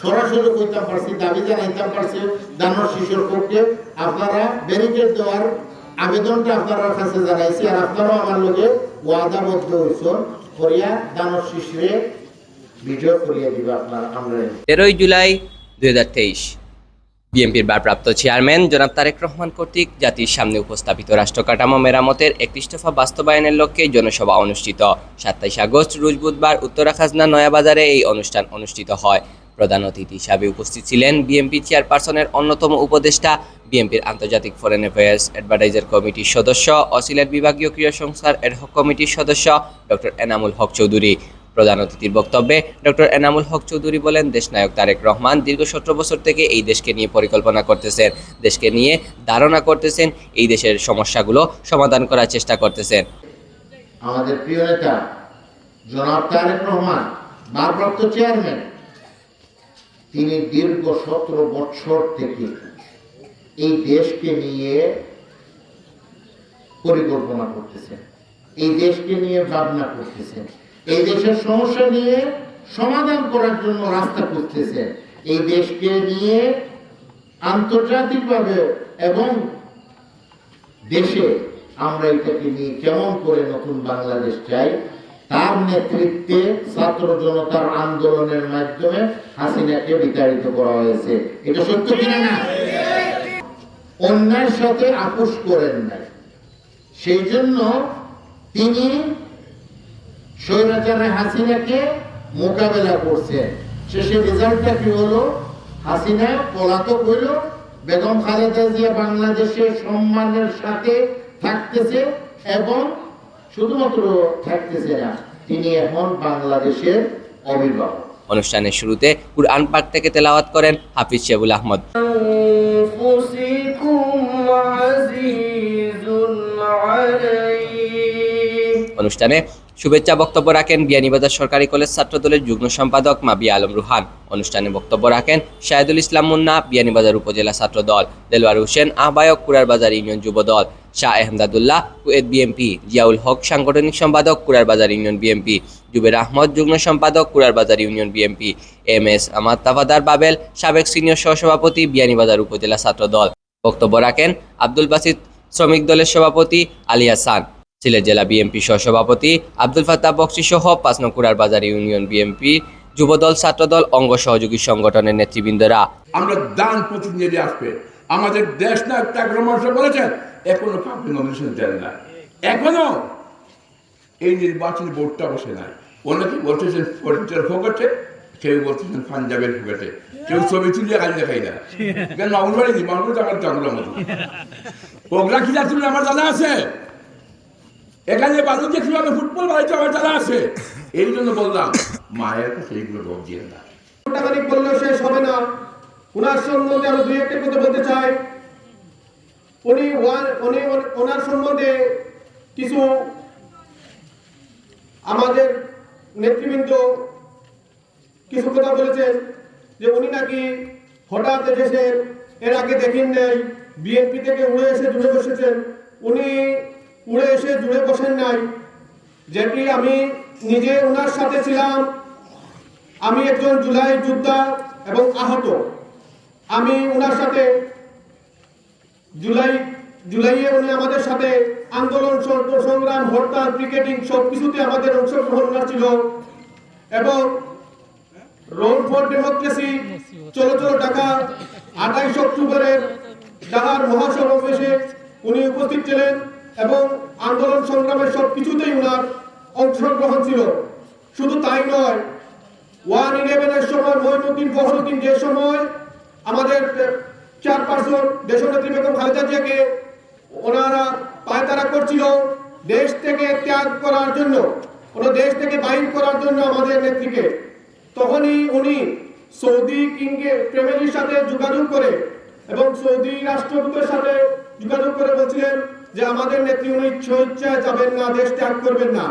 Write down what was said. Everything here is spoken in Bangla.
সরাসরি কইতাম পারছি, দাবি জানাইতাম পারছি দানোর শিশুর পক্ষে। আপনারা ব্যারিকেড দেওয়ার আবেদনটা আপনার কাছে জানাইছি আর আপনারাও আমার লোকে ওয়াদাবদ্ধ হয়েছেন করিয়া দানোর শিশুরে বিজয় করিয়া দিবে আপনার আমরা তেরোই জুলাই দুই হাজার তেইশ, বিএনপির ভারপ্রাপ্ত চেয়ারম্যান জনাব তারেক রহমান কর্তৃক জাতির সামনে উপস্থাপিত রাষ্ট্র কাঠামো মেরামতের একত্রিশ দফা বাস্তবায়নের লক্ষ্যে জনসভা অনুষ্ঠিত। সাতাইশ আগস্ট, রোজ বুধবার উত্তরা খাজনা নয়াবাজারে এই অনুষ্ঠান অনুষ্ঠিত হয়। প্রধান অতিথি হিসাবে উপস্থিত ছিলেন বিএনপি চেয়ারপারসনের অন্যতম উপদেষ্টা, বিএনপির আন্তর্জাতিক ফরেন অ্যাফেয়ার্স অ্যাডভার্টাইজার কমিটির সদস্য ও সিলেট বিভাগীয় ক্রীড়া সংস্থার এডহক কমিটির সদস্য, ডক্টর এনামুল হক চৌধুরী। প্রধান অতিথির বক্তব্যে ডক্টর এনামুল হক চৌধুরী বলেন, দেশনায়ক তারেক রহমান দীর্ঘ সতেরো বছর থেকে এই দেশকে নিয়ে পরিকল্পনা করতেছেন, দেশকে নিয়ে ধারণা করতেছেন, এই দেশের সমস্যাগুলো সমাধান করার চেষ্টা করতেছেন। আমাদের প্রিয় নেতা, জনাব তারেক রহমান, ভারপ্রাপ্ত চেয়ারম্যান তিনি দীর্ঘ সতেরো বছর থেকে এই দেশকে নিয়ে পরিকল্পনা করতেছেন। এই দেশকে নিয়ে ভাবনা করতেছেন। এই দেশের সমস্যা নিয়ে সমাধান করার জন্য রাস্তা খুঁজতেছেন। এই দেশকে নিয়ে আন্তর্জাতিকভাবে এবং দেশে আমরা এটাকে নিয়ে কেমন করে নতুন বাংলাদেশ চাই তার নেতৃত্বে ছাত্র জনতার আন্দোলনের মাধ্যমে হাসিনাকে বিতাড়িত করা হয়েছে। এটা সত্য কিনা না? অন্যের সাথে আপোষ করেন নাই। সেই জন্য তিনি স্বৈরাচারে হাসিনাকে মোকাবেলা করছেন। শেষে রেজাল্টটা কি হলো? হাসিনা পলাতক হইল। বেগম খালেদা জিয়া বাংলাদেশের সম্মানের সাথে থাকতেছে এবং শুধুমাত্র থাকতেছে না, তিনি এখন বাংলাদেশের অভিভাবক। অনুষ্ঠানের শুরুতে কুরআন পাক থেকে তেলাওয়াত করেন হাফিজ শেবুল আহমদ। অনুষ্ঠানে শুভেচ্ছা বক্তব্য রাখেন বিয়ানীবাজার সরকারি কলেজ ছাত্রদলের যুগ্ম সম্পাদক মাবি আলম রুহান। অনুষ্ঠানে বক্তব্য রাখেন শাহেদুল ইসলাম মুন্না বিয়ানীবাজার উপজেলা ছাত্রদল। দেলওয়ার হোসেন আহ্বায়ক কুরারবাজার ইউনিয়ন যুব দল। শাহ এহমদাদুল্লাহ কুয়েত বিএমপি জিয়াউল হক, সাংগঠনিক সম্পাদক, কুরারবাজার ইউনিয়ন বিএমপি জুবের আহমদ, যুগ্ম সম্পাদক, Kurarbazar union BNP M S Ahmad, Tafadar Babel, সাবেক সিনিয়র সহসভাপতি বিয়ানীবাজার উপজেলা ছাত্র দল। বক্তব্য রাখেন আব্দুল বাসিদ, শ্রমিক দলের সভাপতি আলী হাসান। সিলেট জেলা বিএনপি সহসভাপতি আব্দুল ফাত্তাহ বক্সি সহ পাঁচ নং কুরারবাজার ইউনিয়ন বিএমপি যুবদল ছাত্রদল অঙ্গ সহযোগী সংগঠনের নেতৃবৃন্দরা। আমরা দান প্রতিনিধি আসবে। আমাদের দেশ না সাহেব বলেছেন এখনও কাউকে নমিনেশন দেন না। এখনও এই নির্বাচনী বোর্ডটা বসে নাই। অনেকে বলতেছেন ফরিদার ফোকটে কেউ বলতেছেন পাঞ্জাবের ফোকটে কেউ ছবি তুলিয়ে কাজ দেখাই না। কেন মামুল বাড়ি দি মামুল আমার মতো। ওগুলা খিলা তুলে আমার জানা আছে? এখানে বালুকে কীভাবে ফুটবল বাড়িতে আমার জানা আছে? এই জন্য বললাম, মায়ের কাছে এইগুলো রোগ দিয়ে না বললেও শেষ হবে না। ওনার সম্বন্ধে আমি দুই একটা কথা বলতে চাই। উনি উনি ওনার সম্বন্ধে কিছু আমাদের নেতৃবৃন্দ কিছু কথা বলেছেন যে উনি নাকি হঠাৎ এসেছেন এর আগে দেখেন নাই, বিএনপি থেকে উড়ে এসে জুড়ে বসেছেন। উনি উড়ে এসে জুড়ে বসেন নাই। যেটি আমি নিজে ওনার সাথে ছিলাম। আমি একজন জুলাই যোদ্ধা এবং আহত। আমি ওনার সাথে জুলাই, জুলাইয়ে উনি আমাদের সাথে আন্দোলন সংগ্রাম, হরতাল ক্রিকেটিং সব কিছুতে আমাদের অংশগ্রহণ ছিল এবং রোড ফর ডেমোক্রেসি চলো চলো ঢাকা, আঠাইশ অক্টোবরের ঢাকার মহাসমাবেশে উনি উপস্থিত ছিলেন এবং আন্দোলন, সংগ্রামের সব কিছুতেই ওনার অংশগ্রহণ ছিল। শুধু তাই নয়, ওয়ান ইলেভেনের সময় মহিনুদ্দিন ফখরুদ্দিন যে সময় আমাদের চেয়ারপারসন দেশনেত্রী বেগম খালেদা জিয়াকে ওনারা পায়তারা করছিল। দেশ থেকে ত্যাগ করার জন্য ওনা দেশ থেকে বাইর করার জন্য আমাদের নেত্রীকে। তখনই উনি সৌদি কিংকে ফ্যামিলির সাথে যোগাযোগ করে এবং সৌদি রাষ্ট্রদূতের সাথে যোগাযোগ করে বলছিলেন যে আমাদের নেত্রী উনি স্বেচ্ছায় যাবেন না, দেশ ত্যাগ করবেন না।